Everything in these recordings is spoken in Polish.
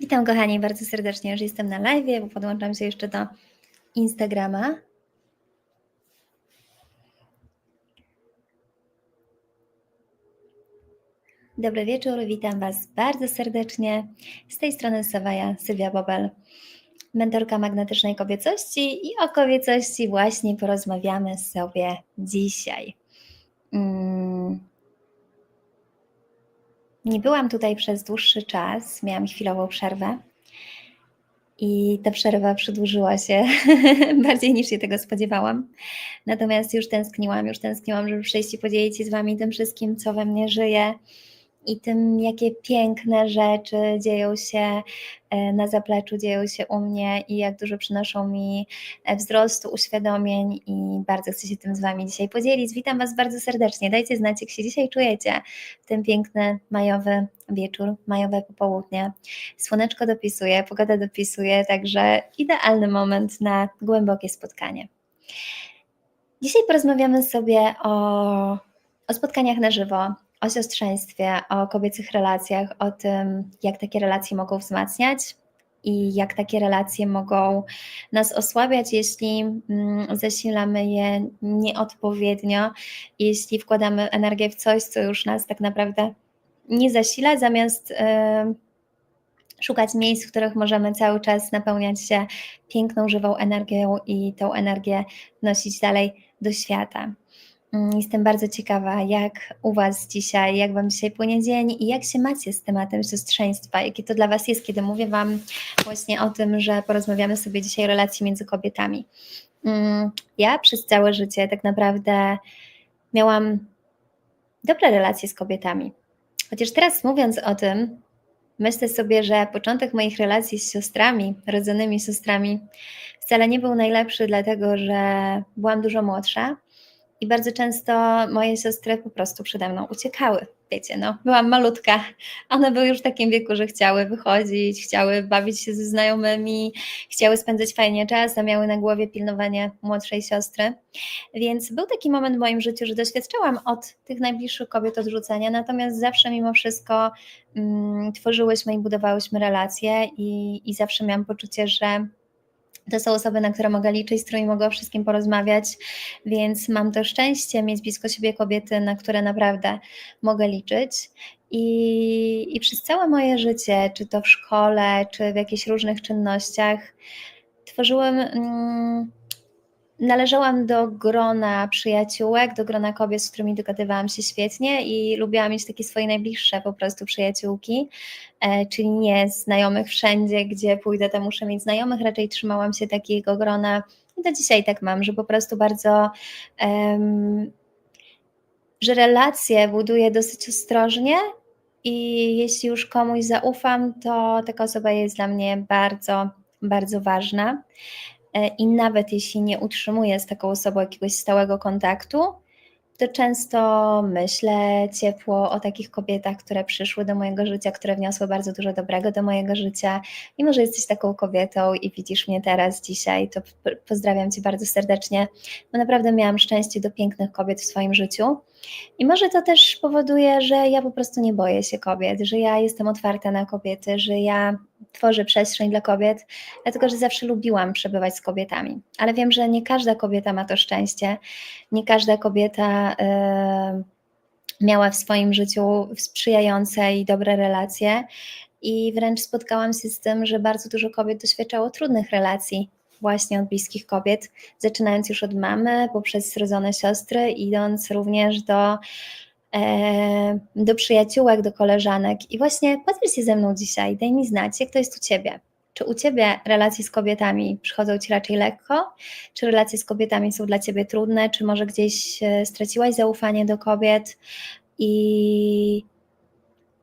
Witam kochani bardzo serdecznie, już jestem na live, bo podłączam się jeszcze do Instagrama. Dobry wieczór, witam Was bardzo serdecznie. Z tej strony Sawaja, Sylwia Bobel, mentorka magnetycznej kobiecości i o kobiecości właśnie porozmawiamy sobie dzisiaj. Mm. Nie byłam tutaj przez dłuższy czas, miałam chwilową przerwę. I ta przerwa przedłużyła się bardziej niż się tego spodziewałam. Natomiast już tęskniłam, już tęskniłam, żeby przyjść i podzielić się z Wami tym wszystkim, co we mnie żyje i tym, jakie piękne rzeczy dzieją się na zapleczu, dzieją się u mnie i jak dużo przynoszą mi e, wzrostu, uświadomień i bardzo chcę się tym z Wami dzisiaj podzielić. Witam Was bardzo serdecznie. Dajcie znać, jak się dzisiaj czujecie w ten piękny majowy wieczór, majowe popołudnie. Słoneczko dopisuje, pogoda dopisuje, także idealny moment na głębokie spotkanie. Dzisiaj porozmawiamy sobie o, o spotkaniach na żywo, o siostrzeństwie, o kobiecych relacjach, o tym, jak takie relacje mogą wzmacniać i jak takie relacje mogą nas osłabiać, jeśli mm, zasilamy je nieodpowiednio, jeśli wkładamy energię w coś, co już nas tak naprawdę nie zasila, zamiast yy, szukać miejsc, w których możemy cały czas napełniać się piękną, żywą energią i tą energię nosić dalej do świata. Mm, jestem bardzo ciekawa, jak u Was dzisiaj, jak Wam dzisiaj płynie dzień i jak się macie z tematem siostrzeństwa, jakie to dla Was jest, kiedy mówię Wam właśnie o tym, że porozmawiamy sobie dzisiaj o relacji między kobietami. Mm, ja przez całe życie tak naprawdę miałam dobre relacje z kobietami. Chociaż teraz mówiąc o tym, myślę sobie, że początek moich relacji z siostrami, rodzonymi siostrami, wcale nie był najlepszy, dlatego że byłam dużo młodsza i bardzo często moje siostry po prostu przede mną uciekały. Wiecie, no, byłam malutka. One były już w takim wieku, że chciały wychodzić, chciały bawić się ze znajomymi, chciały spędzać fajnie czas, a miały na głowie pilnowanie młodszej siostry. Więc był taki moment w moim życiu, że doświadczałam od tych najbliższych kobiet odrzucenia, natomiast zawsze mimo wszystko mm, tworzyłyśmy i budowałyśmy relacje i, i zawsze miałam poczucie, że to są osoby, na które mogę liczyć, z którymi mogę o wszystkim porozmawiać, więc mam to szczęście mieć blisko siebie kobiety, na które naprawdę mogę liczyć. I, i przez całe moje życie, czy to w szkole, czy w jakichś różnych czynnościach, tworzyłem. Mm, należałam do grona przyjaciółek, do grona kobiet, z którymi dogadywałam się świetnie i lubiłam mieć takie swoje najbliższe po prostu przyjaciółki, e, czyli nie znajomych wszędzie, gdzie pójdę, to muszę mieć znajomych, raczej trzymałam się takiego grona i do dzisiaj tak mam, że po prostu bardzo um, że relacje buduję dosyć ostrożnie i jeśli już komuś zaufam, to taka osoba jest dla mnie bardzo, bardzo ważna. E, i nawet jeśli nie utrzymuję z taką osobą jakiegoś stałego kontaktu, to często myślę ciepło o takich kobietach, które przyszły do mojego życia, które wniosły bardzo dużo dobrego do mojego życia. Mimo, że jesteś taką kobietą i widzisz mnie teraz, dzisiaj, to pozdrawiam Cię bardzo serdecznie, bo naprawdę miałam szczęście do pięknych kobiet w swoim życiu. I może to też powoduje, że ja po prostu nie boję się kobiet, że ja jestem otwarta na kobiety, że ja tworzę przestrzeń dla kobiet, dlatego że zawsze lubiłam przebywać z kobietami. Ale wiem, że nie każda kobieta ma to szczęście, nie każda kobieta. Yy, miała w swoim życiu sprzyjające i dobre relacje, i wręcz spotkałam się z tym, że bardzo dużo kobiet doświadczało trudnych relacji właśnie od bliskich kobiet, zaczynając już od mamy, poprzez zrodzone siostry, idąc również do, do przyjaciółek, do koleżanek. I właśnie podziel się ze mną dzisiaj, daj mi znać, jak to jest u Ciebie. Czy u Ciebie relacje z kobietami przychodzą Ci raczej lekko? Czy relacje z kobietami są dla Ciebie trudne? Czy może gdzieś e, straciłaś zaufanie do kobiet i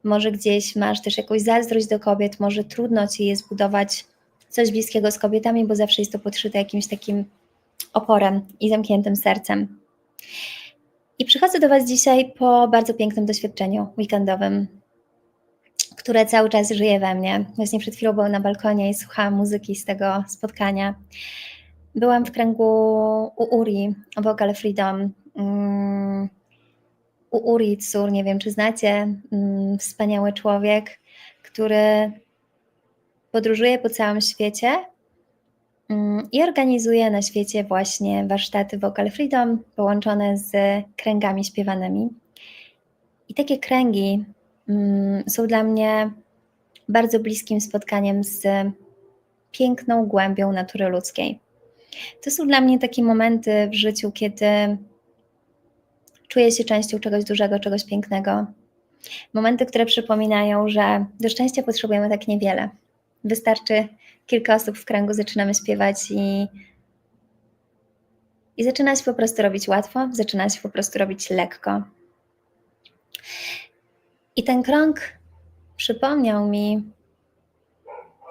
może gdzieś masz też jakąś zazdrość do kobiet, może trudno Ci jest zbudować coś bliskiego z kobietami, bo zawsze jest to podszyte jakimś takim oporem i zamkniętym sercem. I przychodzę do Was dzisiaj po bardzo pięknym doświadczeniu weekendowym, które cały czas żyje we mnie. Właśnie przed chwilą byłam na balkonie i słuchałam muzyki z tego spotkania. Byłam w kręgu u Uri, Vocal Freedom. Mm, u Uri Cur, nie wiem czy znacie, mm, wspaniały człowiek, który podróżuję po całym świecie i organizuję na świecie właśnie warsztaty Vocal Freedom połączone z kręgami śpiewanymi. I takie kręgi mm, są dla mnie bardzo bliskim spotkaniem z piękną głębią natury ludzkiej. To są dla mnie takie momenty w życiu, kiedy czuję się częścią czegoś dużego, czegoś pięknego. Momenty, które przypominają, że do szczęścia potrzebujemy tak niewiele. Wystarczy kilka osób w kręgu, zaczynamy śpiewać i, i zaczyna się po prostu robić łatwo, zaczyna się po prostu robić lekko. I ten krąg przypomniał mi,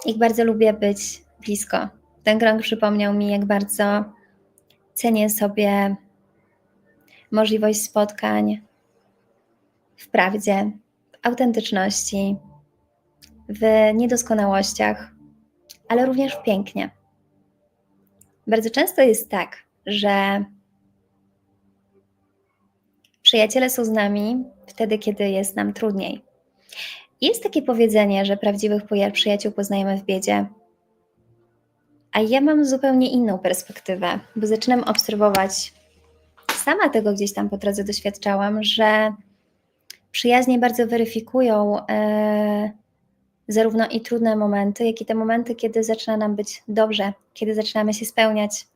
jak bardzo lubię być blisko. Ten krąg przypomniał mi, jak bardzo cenię sobie możliwość spotkań w prawdzie, w autentyczności, w niedoskonałościach, ale również w pięknie. Bardzo często jest tak, że przyjaciele są z nami wtedy, kiedy jest nam trudniej. Jest takie powiedzenie, że prawdziwych przyjaciół poznajemy w biedzie. A ja mam zupełnie inną perspektywę, bo zaczynam obserwować, sama tego gdzieś tam po drodze doświadczałam, że przyjaźnie bardzo weryfikują e, zarówno i trudne momenty, jak i te momenty, kiedy zaczyna nam być dobrze, kiedy zaczynamy się spełniać,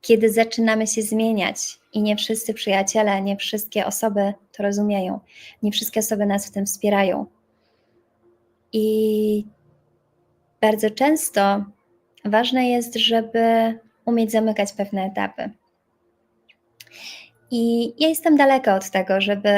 kiedy zaczynamy się zmieniać. I nie wszyscy przyjaciele, nie wszystkie osoby to rozumieją, nie wszystkie osoby nas w tym wspierają. I bardzo często ważne jest, żeby umieć zamykać pewne etapy. I ja jestem daleka od tego, żeby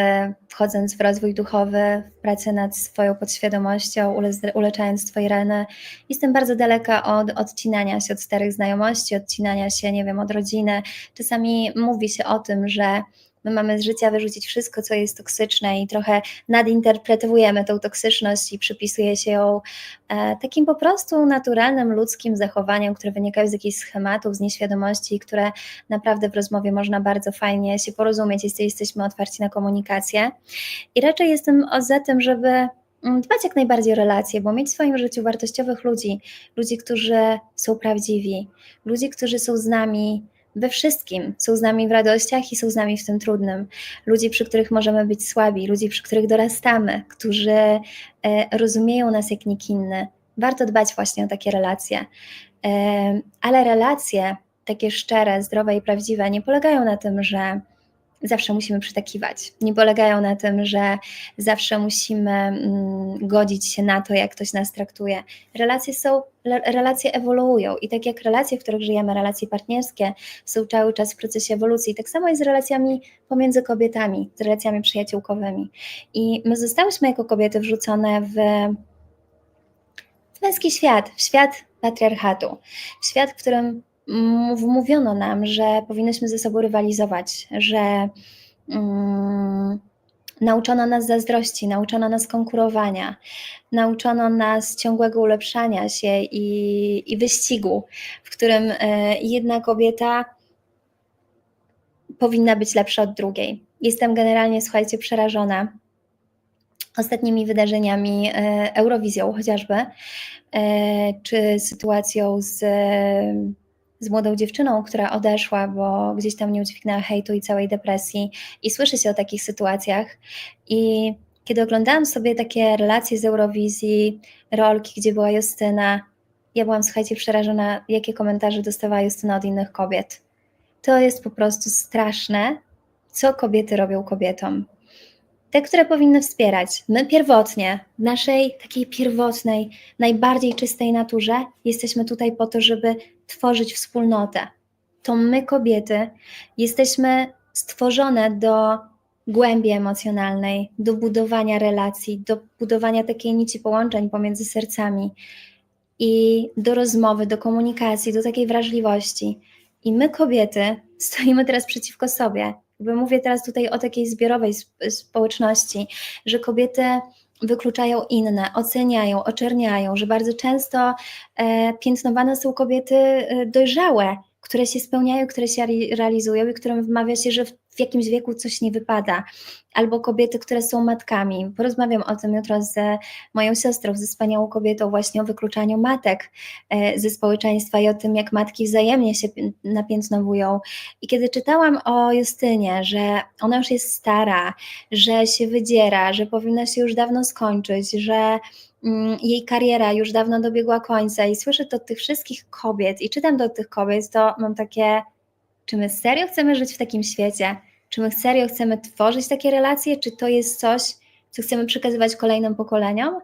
wchodząc w rozwój duchowy, w pracę nad swoją podświadomością, ule, uleczając swoje rany, jestem bardzo daleka od odcinania się od starych znajomości, odcinania się, nie wiem, od rodziny. Czasami mówi się o tym, że My mamy z życia wyrzucić wszystko, co jest toksyczne i trochę nadinterpretujemy tą toksyczność i przypisuje się ją e, takim po prostu naturalnym, ludzkim zachowaniem, które wynikają z jakichś schematów, z nieświadomości, które naprawdę w rozmowie można bardzo fajnie się porozumieć, jeśli jesteśmy otwarci na komunikację. I raczej jestem za tym, żeby mm, dbać jak najbardziej o relacje, bo mieć w swoim życiu wartościowych ludzi, ludzi, którzy są prawdziwi, ludzi, którzy są z nami we wszystkim. Są z nami w radościach i są z nami w tym trudnym. Ludzi, przy których możemy być słabi, ludzi, przy których dorastamy, którzy e, rozumieją nas jak nikt inny. Warto dbać właśnie o takie relacje. E, ale relacje takie szczere, zdrowe i prawdziwe nie polegają na tym, że zawsze musimy przytakiwać. Nie polegają na tym, że zawsze musimy mm, godzić się na to, jak ktoś nas traktuje. Relacje są, relacje ewoluują i tak jak relacje, w których żyjemy, relacje partnerskie są cały czas w procesie ewolucji, tak samo jest z relacjami pomiędzy kobietami, z relacjami przyjaciółkowymi. I my zostałyśmy jako kobiety wrzucone w, w męski świat, w świat patriarchatu, w świat, w którym wmówiono nam, że powinnyśmy ze sobą rywalizować, że um, nauczono nas zazdrości, nauczono nas konkurowania, nauczono nas ciągłego ulepszania się i, i wyścigu, w którym e, jedna kobieta powinna być lepsza od drugiej. Jestem generalnie, słuchajcie, przerażona ostatnimi wydarzeniami, e, Eurowizją chociażby, e, czy sytuacją z z młodą dziewczyną, która odeszła, bo gdzieś tam nie udźwignęła hejtu i całej depresji i słyszy się o takich sytuacjach i kiedy oglądałam sobie takie relacje z Eurowizji, rolki, gdzie była Justyna, ja byłam, słuchajcie, przerażona, jakie komentarze dostawała Justyna od innych kobiet. To jest po prostu straszne, co kobiety robią kobietom te, które powinny wspierać. My pierwotnie, w naszej takiej pierwotnej, najbardziej czystej naturze, jesteśmy tutaj po to, żeby tworzyć wspólnotę. To my, kobiety, jesteśmy stworzone do głębi emocjonalnej, do budowania relacji, do budowania takiej nici połączeń pomiędzy sercami i do rozmowy, do komunikacji, do takiej wrażliwości. I my, kobiety, stoimy teraz przeciwko sobie jakby mówię teraz tutaj o takiej zbiorowej społeczności, że kobiety wykluczają inne, oceniają, oczerniają, że bardzo często e, piętnowane są kobiety e, dojrzałe, które się spełniają, które się realizują i którym wmawia się, że w jakimś wieku coś nie wypada, albo kobiety, które są matkami. Porozmawiam o tym jutro z moją siostrą, ze wspaniałą kobietą, właśnie o wykluczaniu matek e, ze społeczeństwa i o tym, jak matki wzajemnie się napiętnowują. I kiedy czytałam o Justynie, że ona już jest stara, że się wydziera, że powinna się już dawno skończyć, że Mm, jej kariera już dawno dobiegła końca i słyszę to od tych wszystkich kobiet i czytam od tych kobiet, to mam takie, czy my serio chcemy żyć w takim świecie? Czy my serio chcemy tworzyć takie relacje? Czy to jest coś, co chcemy przekazywać kolejnym pokoleniom?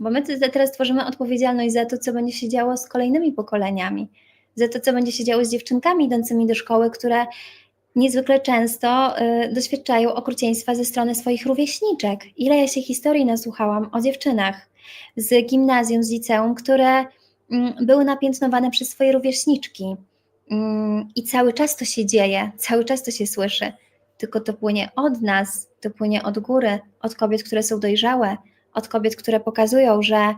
Bo my teraz tworzymy odpowiedzialność za to, co będzie się działo z kolejnymi pokoleniami, za to, co będzie się działo z dziewczynkami idącymi do szkoły, które niezwykle często y, doświadczają okrucieństwa ze strony swoich rówieśniczek. Ile ja się historii nasłuchałam o dziewczynach, z gimnazjum, z liceum, które mm, były napiętnowane przez swoje rówieśniczki. Mm, I cały czas to się dzieje, cały czas to się słyszy. Tylko to płynie od nas, to płynie od góry, od kobiet, które są dojrzałe, od kobiet, które pokazują, że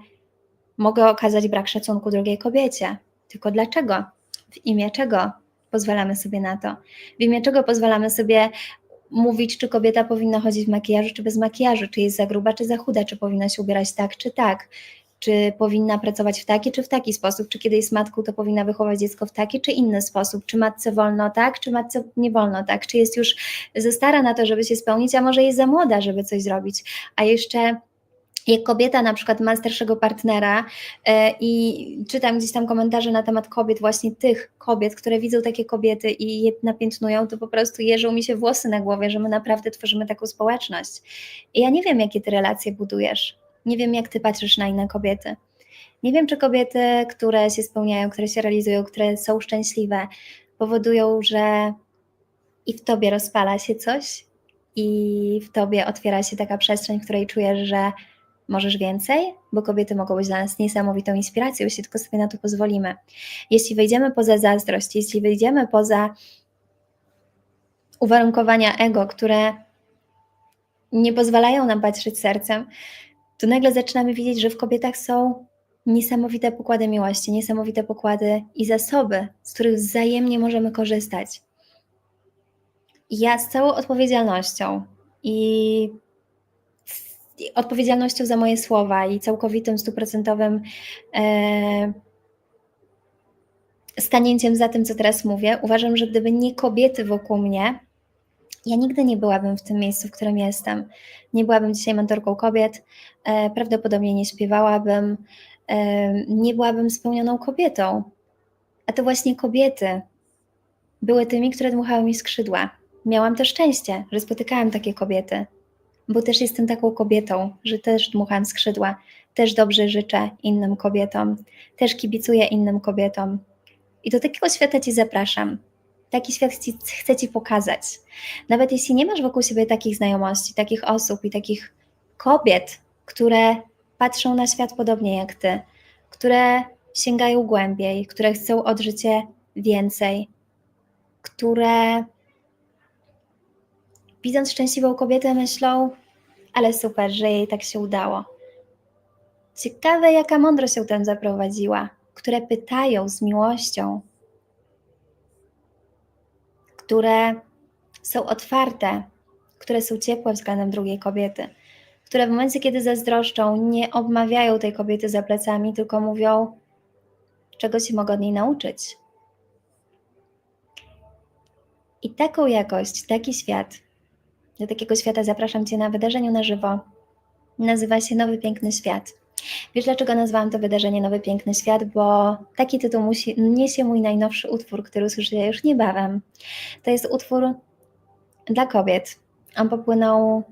mogę okazać brak szacunku drugiej kobiecie. Tylko dlaczego? W imię czego pozwalamy sobie na to? W imię czego pozwalamy sobie mówić, czy kobieta powinna chodzić w makijażu, czy bez makijażu, czy jest za gruba, czy za chuda, czy powinna się ubierać tak, czy tak, czy powinna pracować w taki, czy w taki sposób, czy kiedy jest matką, to powinna wychować dziecko w taki, czy inny sposób, czy matce wolno tak, czy matce nie wolno tak, czy jest już za stara na to, żeby się spełnić, a może jest za młoda, żeby coś zrobić, a jeszcze jak kobieta na przykład ma starszego partnera e, i czytam gdzieś tam komentarze na temat kobiet, właśnie tych kobiet, które widzą takie kobiety i je napiętnują, to po prostu jeżą mi się włosy na głowie, że my naprawdę tworzymy taką społeczność. I ja nie wiem, jakie ty relacje budujesz. Nie wiem, jak ty patrzysz na inne kobiety. Nie wiem, czy kobiety, które się spełniają, które się realizują, które są szczęśliwe, powodują, że i w tobie rozpala się coś, i w tobie otwiera się taka przestrzeń, w której czujesz, że Możesz więcej? Bo kobiety mogą być dla nas niesamowitą inspiracją, jeśli tylko sobie na to pozwolimy. Jeśli wejdziemy poza zazdrość, jeśli wejdziemy poza uwarunkowania ego, które nie pozwalają nam patrzeć sercem, to nagle zaczynamy widzieć, że w kobietach są niesamowite pokłady miłości, niesamowite pokłady i zasoby, z których wzajemnie możemy korzystać. Ja z całą odpowiedzialnością i odpowiedzialnością za moje słowa i całkowitym, stuprocentowym e, stanięciem za tym, co teraz mówię. Uważam, że gdyby nie kobiety wokół mnie, ja nigdy nie byłabym w tym miejscu, w którym jestem. Nie byłabym dzisiaj mentorką kobiet, e, prawdopodobnie nie śpiewałabym, e, nie byłabym spełnioną kobietą. A to właśnie kobiety były tymi, które dmuchały mi skrzydła. Miałam też szczęście, że spotykałam takie kobiety, bo też jestem taką kobietą, że też dmucham skrzydła, też dobrze życzę innym kobietom, też kibicuję innym kobietom. I do takiego świata Ci zapraszam. Taki świat ci, chcę Ci pokazać. Nawet jeśli nie masz wokół siebie takich znajomości, takich osób i takich kobiet, które patrzą na świat podobnie jak Ty, które sięgają głębiej, które chcą od życia więcej, które widząc szczęśliwą kobietę, myślą, ale super, że jej tak się udało. Ciekawe, jaka mądrość się tam zaprowadziła, które pytają z miłością, które są otwarte, które są ciepłe względem drugiej kobiety, które w momencie, kiedy zazdroszczą, nie obmawiają tej kobiety za plecami, tylko mówią, czego się mogę od niej nauczyć. I taką jakość, taki świat do takiego świata zapraszam Cię na wydarzeniu na żywo. Nazywa się Nowy Piękny Świat. Wiesz, dlaczego nazwałam to wydarzenie Nowy Piękny Świat? Bo taki tytuł musi, niesie mój najnowszy utwór, który usłyszycie już niebawem. To jest utwór dla kobiet. On popłynął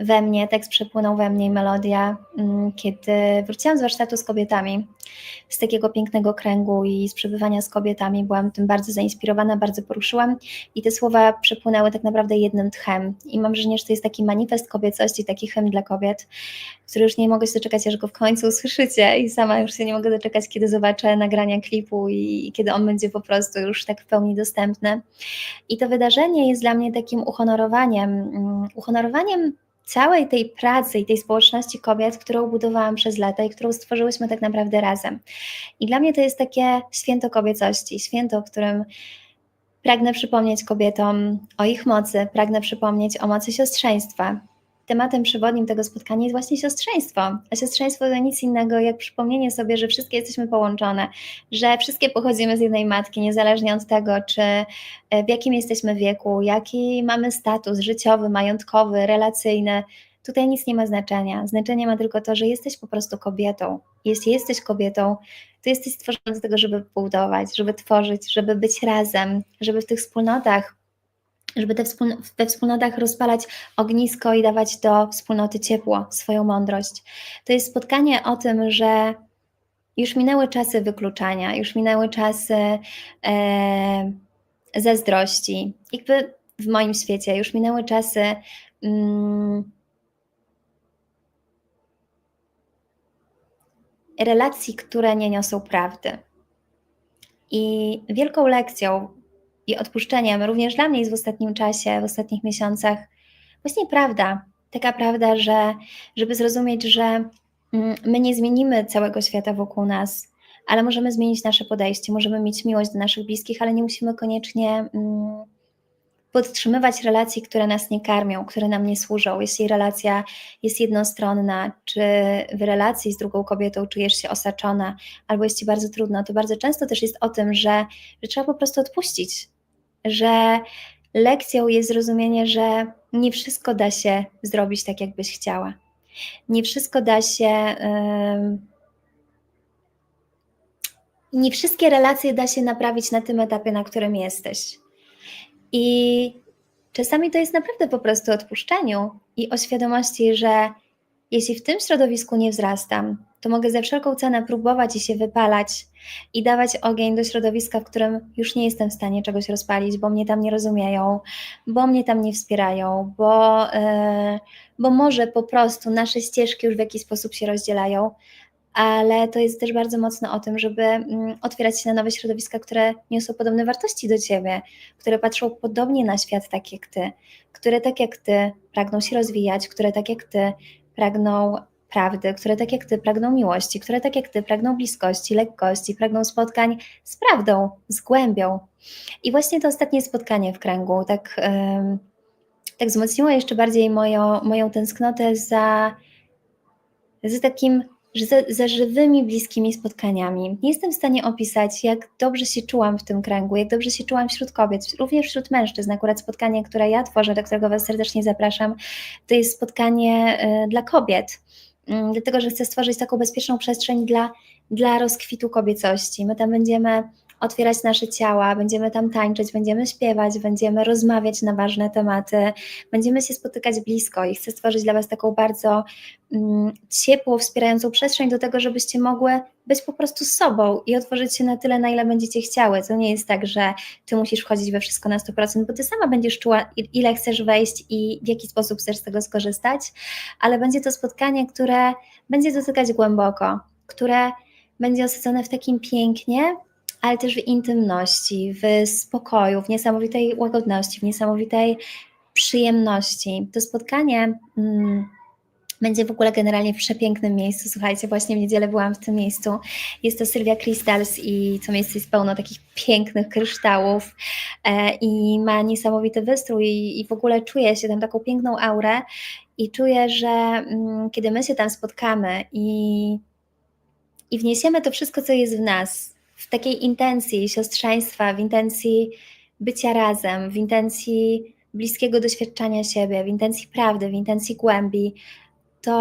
we mnie, tekst przepłynął we mnie melodia, mm, kiedy wróciłam z warsztatu z kobietami, z takiego pięknego kręgu i z przebywania z kobietami, byłam tym bardzo zainspirowana, bardzo poruszyłam i te słowa przepłynęły tak naprawdę jednym tchem i mam wrażenie, że to jest taki manifest kobiecości, taki hymn dla kobiet, który już nie mogę się doczekać, aż go w końcu usłyszycie i sama już się nie mogę doczekać, kiedy zobaczę nagrania klipu i, i kiedy on będzie po prostu już tak w pełni dostępny. I to wydarzenie jest dla mnie takim uhonorowaniem, um, uhonorowaniem całej tej pracy i tej społeczności kobiet, którą budowałam przez lata i którą stworzyłyśmy tak naprawdę razem. I dla mnie to jest takie święto kobiecości, święto, którym pragnę przypomnieć kobietom o ich mocy, pragnę przypomnieć o mocy siostrzeństwa, tematem przewodnim tego spotkania jest właśnie siostrzeństwo. A siostrzeństwo to nic innego jak przypomnienie sobie, że wszystkie jesteśmy połączone, że wszystkie pochodzimy z jednej matki, niezależnie od tego, czy e, w jakim jesteśmy wieku, jaki mamy status życiowy, majątkowy, relacyjny. Tutaj nic nie ma znaczenia. Znaczenie ma tylko to, że jesteś po prostu kobietą. Jeśli jesteś kobietą, to jesteś stworzona do tego, żeby budować, żeby tworzyć, żeby być razem, żeby w tych wspólnotach żeby te wspólno, we wspólnotach rozpalać ognisko i dawać do wspólnoty ciepło, swoją mądrość. To jest spotkanie o tym, że już minęły czasy wykluczania, już minęły czasy e, zazdrości. Jakby w moim świecie już minęły czasy. Mm, relacji, które nie niosą prawdy. I wielką lekcją i odpuszczeniem również dla mnie jest w ostatnim czasie, w ostatnich miesiącach właśnie prawda. Taka prawda, że żeby zrozumieć, że mm, my nie zmienimy całego świata wokół nas, ale możemy zmienić nasze podejście, możemy mieć miłość do naszych bliskich, ale nie musimy koniecznie mm, podtrzymywać relacji, które nas nie karmią, które nam nie służą. Jeśli relacja jest jednostronna, czy w relacji z drugą kobietą czujesz się osaczona, albo jest ci bardzo trudno, to bardzo często też jest o tym, że, że trzeba po prostu odpuścić, że lekcją jest zrozumienie, że nie wszystko da się zrobić tak, jakbyś chciała. Nie wszystko da się. Nie wszystkie relacje da się naprawić na tym etapie, na którym jesteś. I czasami to jest naprawdę po prostu odpuszczeniu i o świadomości, że jeśli w tym środowisku nie wzrastam, to mogę za wszelką cenę próbować i się wypalać i dawać ogień do środowiska, w którym już nie jestem w stanie czegoś rozpalić, bo mnie tam nie rozumieją, bo mnie tam nie wspierają, bo, yy, bo może po prostu nasze ścieżki już w jakiś sposób się rozdzielają, ale to jest też bardzo mocno o tym, żeby mm, otwierać się na nowe środowiska, które niosą podobne wartości do ciebie, które patrzą podobnie na świat tak jak ty, które tak jak ty pragną się rozwijać, które tak jak ty pragną prawdy, które tak jak ty pragną miłości, które tak jak ty pragną bliskości, lekkości, pragną spotkań z prawdą, z głębią. I właśnie to ostatnie spotkanie w kręgu tak, tak wzmocniło jeszcze bardziej moją, moją tęsknotę za, za takim za, za, żywymi, bliskimi spotkaniami. Nie jestem w stanie opisać, jak dobrze się czułam w tym kręgu, jak dobrze się czułam wśród kobiet, również wśród mężczyzn. Akurat spotkanie, które ja tworzę, do którego Was serdecznie zapraszam, to jest spotkanie y, dla kobiet, dlatego że chcę stworzyć taką bezpieczną przestrzeń dla, dla rozkwitu kobiecości. My tam będziemy otwierać nasze ciała, będziemy tam tańczyć, będziemy śpiewać, będziemy rozmawiać na ważne tematy, będziemy się spotykać blisko i chcę stworzyć dla Was taką bardzo mm, ciepłą, wspierającą przestrzeń do tego, żebyście mogły być po prostu sobą i otworzyć się na tyle, na ile będziecie chciały. To nie jest tak, że Ty musisz wchodzić we wszystko na 100%, bo Ty sama będziesz czuła, ile chcesz wejść i w jaki sposób chcesz z tego skorzystać, ale będzie to spotkanie, które będzie dotykać głęboko, które będzie osadzone w takim pięknie, ale też w intymności, w spokoju, w niesamowitej łagodności, w niesamowitej przyjemności. To spotkanie mm, będzie w ogóle generalnie w przepięknym miejscu. Słuchajcie, właśnie w niedzielę byłam w tym miejscu. Jest to Sylwia Crystals i to miejsce jest pełno takich pięknych kryształów e, i ma niesamowity wystrój i, i w ogóle czuję się tam taką piękną aurę i czuję, że mm, kiedy my się tam spotkamy i, i wniesiemy to wszystko, co jest w nas, w takiej intencji siostrzeństwa, w intencji bycia razem, w intencji bliskiego doświadczania siebie, w intencji prawdy, w intencji głębi, to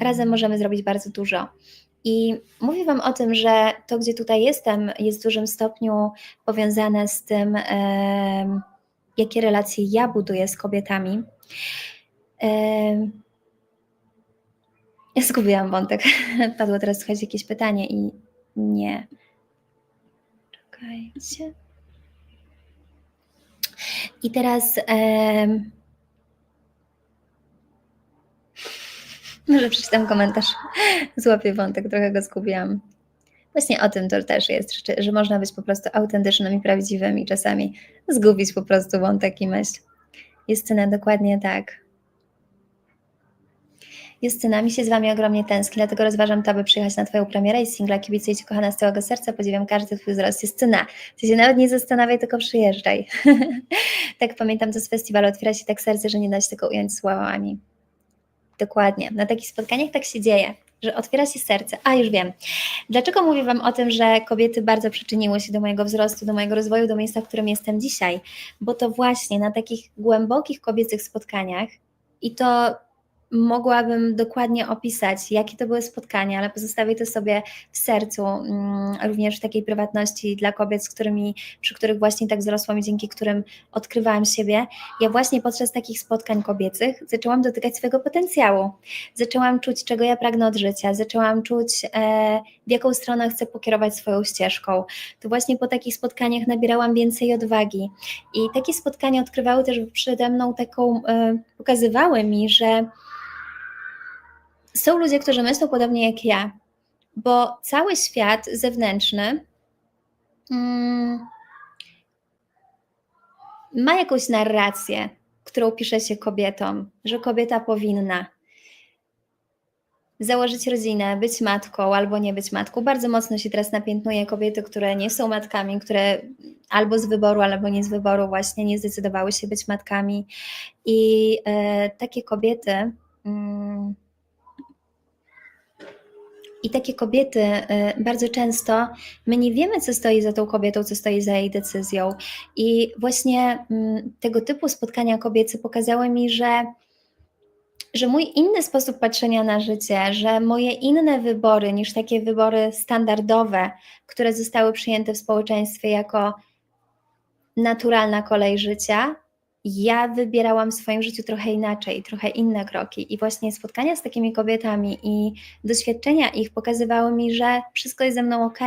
razem możemy zrobić bardzo dużo. I mówię Wam o tym, że to, gdzie tutaj jestem, jest w dużym stopniu powiązane z tym, e, jakie relacje ja buduję z kobietami. E, ja zgubiłam wątek. Padło teraz słuchać jakieś pytanie i nie. Czekajcie. I teraz e, może przeczytam komentarz. Złapię wątek, trochę go zgubiłam. Właśnie o tym to też jest, że, że można być po prostu autentycznym i prawdziwym i czasami zgubić po prostu wątek i myśl. Jest cena dokładnie tak. Justyna, się z Wami ogromnie tęskni, dlatego rozważam to, aby przyjechać na Twoją premierę i singla Kibicuję Ci kochana z całego serca, podziwiam każdy Twój wzrost. Justyna, Ty się nawet nie zastanawiaj, tylko przyjeżdżaj. tak pamiętam to z festiwalu, otwiera się tak serce, że nie da się tego ująć słowami. Dokładnie, na takich spotkaniach tak się dzieje że otwiera się serce. A już wiem. Dlaczego mówię Wam o tym, że kobiety bardzo przyczyniły się do mojego wzrostu, do mojego rozwoju, do miejsca, w którym jestem dzisiaj? Bo to właśnie na takich głębokich kobiecych spotkaniach i to mogłabym dokładnie opisać, jakie to były spotkania, ale pozostawię to sobie w sercu, mm, również w takiej prywatności dla kobiet, z którymi, przy których właśnie tak wzrosłam i dzięki którym odkrywałam siebie. Ja właśnie podczas takich spotkań kobiecych zaczęłam dotykać swojego potencjału. Zaczęłam czuć, czego ja pragnę od życia, zaczęłam czuć, e, w jaką stronę chcę pokierować swoją ścieżką. To właśnie po takich spotkaniach nabierałam więcej odwagi. I takie spotkania odkrywały też przede mną taką, e, pokazywały mi, że są ludzie, którzy myślą podobnie jak ja, bo cały świat zewnętrzny mm, ma jakąś narrację, którą pisze się kobietom, że kobieta powinna założyć rodzinę, być matką albo nie być matką. Bardzo mocno się teraz napiętnuje kobiety, które nie są matkami, które albo z wyboru, albo nie z wyboru właśnie nie zdecydowały się być matkami. I e, takie kobiety. Mm, i takie kobiety y, bardzo często my nie wiemy, co stoi za tą kobietą, co stoi za jej decyzją. I właśnie mm, tego typu spotkania kobiece pokazały mi, że że mój inny sposób patrzenia na życie, że moje inne wybory niż takie wybory standardowe, które zostały przyjęte w społeczeństwie jako naturalna kolej życia, ja wybierałam w swoim życiu trochę inaczej, trochę inne kroki. I właśnie spotkania z takimi kobietami i doświadczenia ich pokazywały mi, że wszystko jest ze mną ok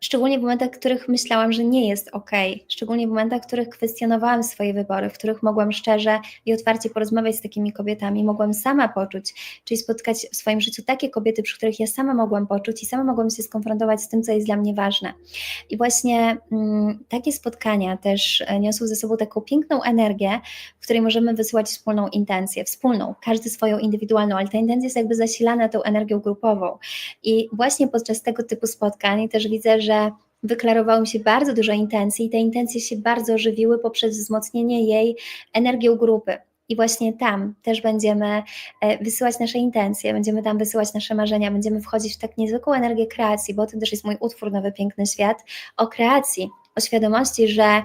Szczególnie w momentach, w których myślałam, że nie jest ok, szczególnie w momentach, w których kwestionowałam swoje wybory, w których mogłam szczerze i otwarcie porozmawiać z takimi kobietami, mogłam sama poczuć, czyli spotkać w swoim życiu takie kobiety, przy których ja sama mogłam poczuć i sama mogłam się skonfrontować z tym, co jest dla mnie ważne. I właśnie mm, takie spotkania też e, niosły ze sobą taką piękną energię, której możemy wysyłać wspólną intencję, wspólną, każdy swoją indywidualną, ale ta intencja jest jakby zasilana tą energią grupową. I właśnie podczas tego typu spotkań też widzę, że wyklarowało mi się bardzo dużo intencji i te intencje się bardzo ożywiły poprzez wzmocnienie jej energią grupy. I właśnie tam też będziemy e, wysyłać nasze intencje, będziemy tam wysyłać nasze marzenia, będziemy wchodzić w tak niezwykłą energię kreacji, bo to też jest mój utwór Nowy Piękny Świat, o kreacji, o świadomości, że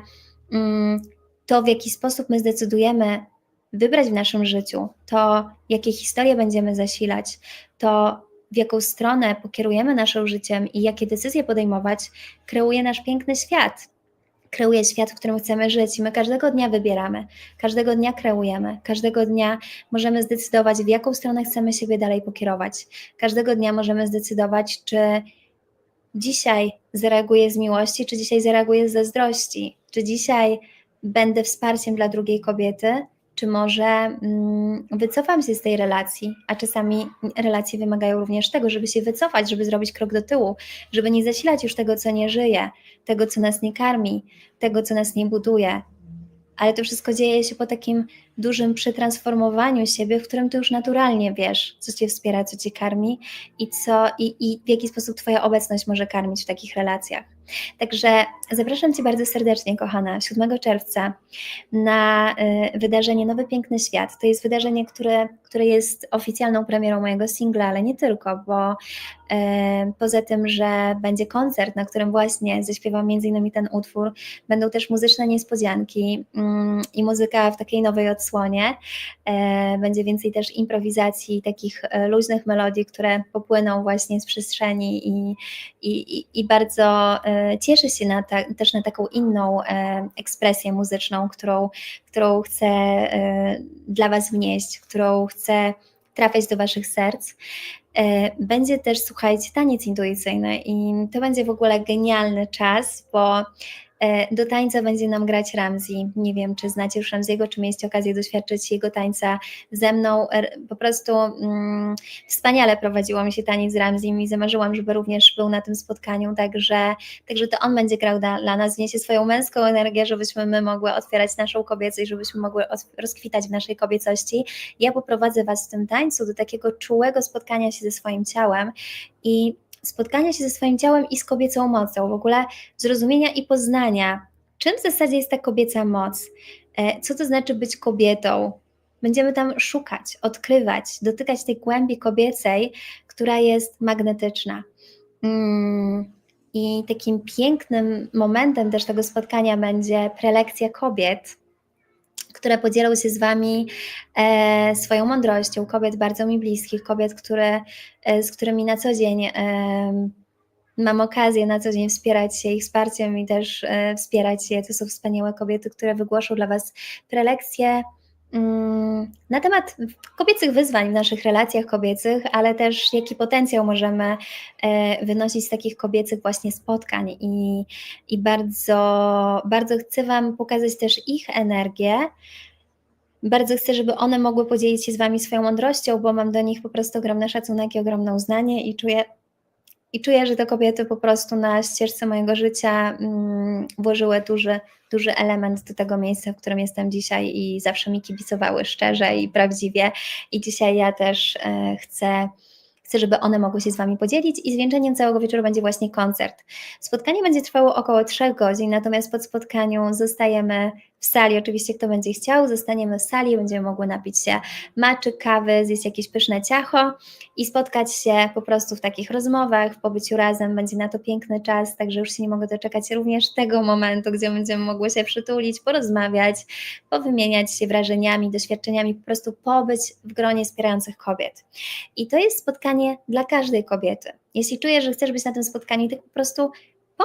mm, to w jaki sposób my zdecydujemy wybrać w naszym życiu, to jakie historie będziemy zasilać, to w jaką stronę pokierujemy naszym życiem i jakie decyzje podejmować, kreuje nasz piękny świat. Kreuje świat, w którym chcemy żyć, i my każdego dnia wybieramy, każdego dnia kreujemy, każdego dnia możemy zdecydować, w jaką stronę chcemy siebie dalej pokierować. Każdego dnia możemy zdecydować, czy dzisiaj zareaguję z miłości, czy dzisiaj zareaguję z zazdrości, czy dzisiaj będę wsparciem dla drugiej kobiety, czy może mm, wycofam się z tej relacji, a czasami relacje wymagają również tego, żeby się wycofać, żeby zrobić krok do tyłu, żeby nie zasilać już tego, co nie żyje, tego, co nas nie karmi, tego, co nas nie buduje. Ale to wszystko dzieje się po takim dużym przetransformowaniu siebie, w którym ty już naturalnie wiesz, co cię wspiera, co cię karmi i, co, i, i w jaki sposób twoja obecność może karmić w takich relacjach. Także zapraszam Cię bardzo serdecznie, kochana, 7 czerwca na y, wydarzenie Nowy Piękny Świat. To jest wydarzenie, które, które jest oficjalną premierą mojego singla, ale nie tylko, bo poza tym, że będzie koncert, na którym właśnie zaśpiewam innymi ten utwór, będą też muzyczne niespodzianki mm, i muzyka w takiej nowej odsłonie. Y, będzie więcej też improwizacji, takich luźnych melodii, które popłyną właśnie z przestrzeni i, i, i bardzo cieszę się na ta, też na taką inną e, ekspresję muzyczną, którą, którą chcę e, dla Was wnieść, którą chcę trafiać do Waszych serc. E, będzie też, słuchajcie, taniec intuicyjny i to będzie w ogóle genialny czas, bo do tańca będzie nam grać Ramzi. Nie wiem, czy znacie już Ramziego, czy mieliście okazję doświadczyć jego tańca ze mną. Po prostu mm, wspaniale prowadziło mi się taniec z Ramzim i zamarzyłam, żeby również był na tym spotkaniu, także, także to on będzie grał dla, dla nas, wniesie swoją męską energię, żebyśmy my mogły otwierać naszą kobiecość, żebyśmy mogły rozkwitać w naszej kobiecości. Ja poprowadzę Was w tym tańcu do takiego czułego spotkania się ze swoim ciałem i spotkania się ze swoim ciałem i z kobiecą mocą, w ogóle zrozumienia i poznania, czym w zasadzie jest ta kobieca moc, e, co to znaczy być kobietą. Będziemy tam szukać, odkrywać, dotykać tej głębi kobiecej, która jest magnetyczna. Mm, I takim pięknym momentem też tego spotkania będzie prelekcja kobiet, które podzielą się z Wami e, swoją mądrością, kobiet bardzo mi bliskich, kobiet, które, e, z którymi na co dzień e, mam okazję na co dzień wspierać się ich wsparciem i też e, wspierać się. To są wspaniałe kobiety, które wygłoszą dla Was prelekcje na temat kobiecych wyzwań w naszych relacjach kobiecych, ale też jaki potencjał możemy e, wynosić z takich kobiecych właśnie spotkań i, i bardzo, bardzo chcę Wam pokazać też ich energię. Bardzo chcę, żeby one mogły podzielić się z Wami swoją mądrością, bo mam do nich po prostu ogromny szacunek i ogromne uznanie i czuję, i czuję, że te kobiety po prostu na ścieżce mojego życia mm, włożyły duży, duży element do tego miejsca, w którym jestem dzisiaj i zawsze mi kibicowały szczerze i prawdziwie. I dzisiaj ja też e, chcę Chcę, żeby one mogły się z Wami podzielić i zwieńczeniem całego wieczoru będzie właśnie koncert. Spotkanie będzie trwało około 3 godzin, natomiast po spotkaniu zostajemy w sali, oczywiście kto będzie chciał, zostaniemy w sali, będziemy mogły napić się maczy, kawy, zjeść jakieś pyszne ciacho i spotkać się po prostu w takich rozmowach, w pobyciu razem, będzie na to piękny czas, także już się nie mogę doczekać również tego momentu, gdzie będziemy mogły się przytulić, porozmawiać, powymieniać się wrażeniami, doświadczeniami, po prostu pobyć w gronie wspierających kobiet. I to jest spotkanie dla każdej kobiety. Jeśli czujesz, że chcesz być na tym spotkaniu, to po prostu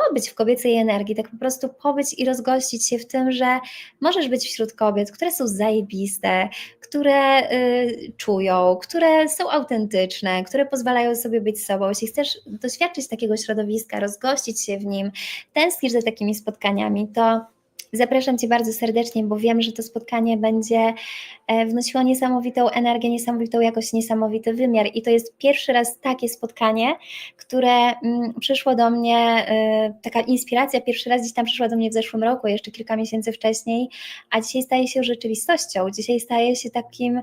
pobyć w kobiecej energii, tak po prostu pobyć i rozgościć się w tym, że możesz być wśród kobiet, które są zajebiste, które y, czują, które są autentyczne, które pozwalają sobie być sobą. Jeśli chcesz doświadczyć takiego środowiska, rozgościć się w nim, tęsknisz za takimi spotkaniami, to Zapraszam Cię bardzo serdecznie, bo wiem, że to spotkanie będzie e, wnosiło niesamowitą energię, niesamowitą jakość, niesamowity wymiar. I to jest pierwszy raz takie spotkanie, które mm, przyszło do mnie, e, taka inspiracja, pierwszy raz gdzieś tam przyszła do mnie w zeszłym roku, jeszcze kilka miesięcy wcześniej, a dzisiaj staje się rzeczywistością. Dzisiaj staje się takim,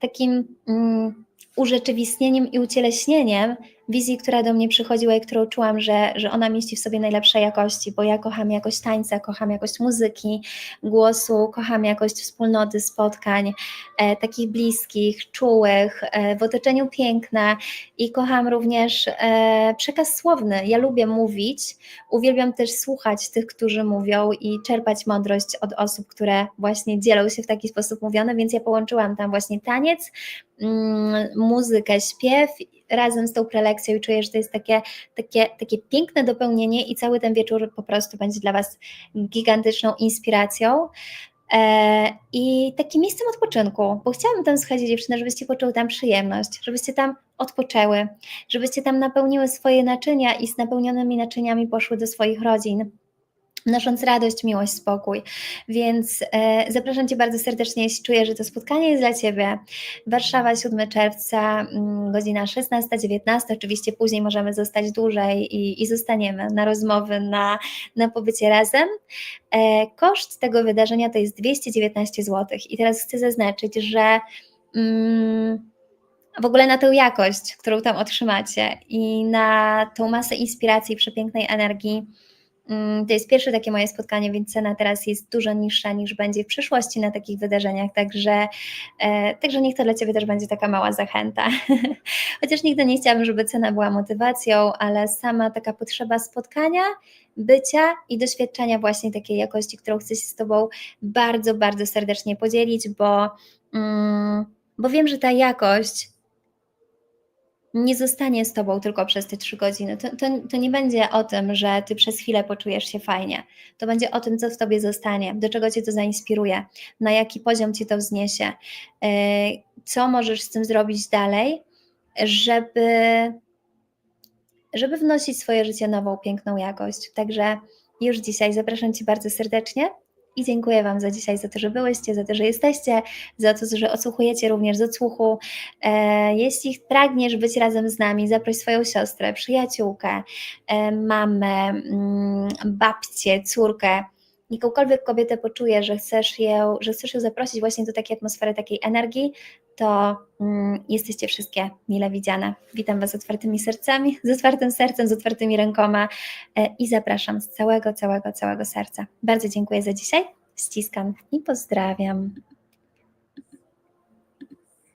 takim um, urzeczywistnieniem i ucieleśnieniem wizji, która do mnie przychodziła i którą czułam, że, że ona mieści w sobie najlepsze jakości, bo ja kocham jakość tańca, kocham jakość muzyki, głosu, kocham jakość wspólnoty, spotkań, e, takich bliskich, czułych, e, w otoczeniu piękna i kocham również e, przekaz słowny. Ja lubię mówić, uwielbiam też słuchać tych, którzy mówią i czerpać mądrość od osób, które właśnie dzielą się w taki sposób mówione, więc ja połączyłam tam właśnie taniec, mm, muzykę, śpiew razem z tą prelekcją i czuję, że to jest takie, takie, takie piękne dopełnienie i cały ten wieczór po prostu będzie dla Was gigantyczną inspiracją. E, I takim miejscem odpoczynku, bo chciałabym tam schodzić dziewczyny, żebyście poczuły tam przyjemność, żebyście tam odpoczęły, żebyście tam napełniły swoje naczynia i z napełnionymi naczyniami poszły do swoich rodzin wnosząc radość, miłość, spokój. Więc e, zapraszam Cię bardzo serdecznie, jeśli czuję, że to spotkanie jest dla Ciebie. Warszawa, 7 czerwca, mm, godzina 16-19. Oczywiście później możemy zostać dłużej i, i zostaniemy na rozmowy, na, na pobycie razem. E, koszt tego wydarzenia to jest 219 zł. I teraz chcę zaznaczyć, że. Mm, w ogóle na tę jakość, którą tam otrzymacie i na tą masę inspiracji, przepięknej energii, to jest pierwsze takie moje spotkanie, więc cena teraz jest dużo niższa niż będzie w przyszłości na takich wydarzeniach, także, e, także niech to dla Ciebie też będzie taka mała zachęta. Chociaż nigdy nie chciałabym, żeby cena była motywacją, ale sama taka potrzeba spotkania, bycia i doświadczenia właśnie takiej jakości, którą chcę się z Tobą bardzo, bardzo serdecznie podzielić, bo, mm, bo wiem, że ta jakość nie zostanie z tobą tylko przez te trzy godziny. To, to, to, nie będzie o tym, że ty przez chwilę poczujesz się fajnie. To będzie o tym, co w tobie zostanie, do czego cię to zainspiruje, na jaki poziom cię to wzniesie, yy, co możesz z tym zrobić dalej, żeby, żeby wnosić swoje życie nową, piękną jakość. Także już dzisiaj. Zapraszam Cię bardzo serdecznie i dziękuję Wam za dzisiaj, za to, że byłyście, za to, że jesteście, za to, że odsłuchujecie również z odsłuchu. E, jeśli pragniesz być razem z nami, zaproś swoją siostrę, przyjaciółkę, e, mamę, mm, babcię, córkę, jakąkolwiek kobietę poczujesz, że chcesz, ją, że chcesz ją zaprosić właśnie do takiej atmosfery, takiej energii, to mm, jesteście wszystkie mile widziane. Witam Was z otwartymi sercami, z otwartym sercem, z otwartymi rękoma e, i zapraszam z całego, całego, całego serca. Bardzo dziękuję za dzisiaj, ściskam i pozdrawiam.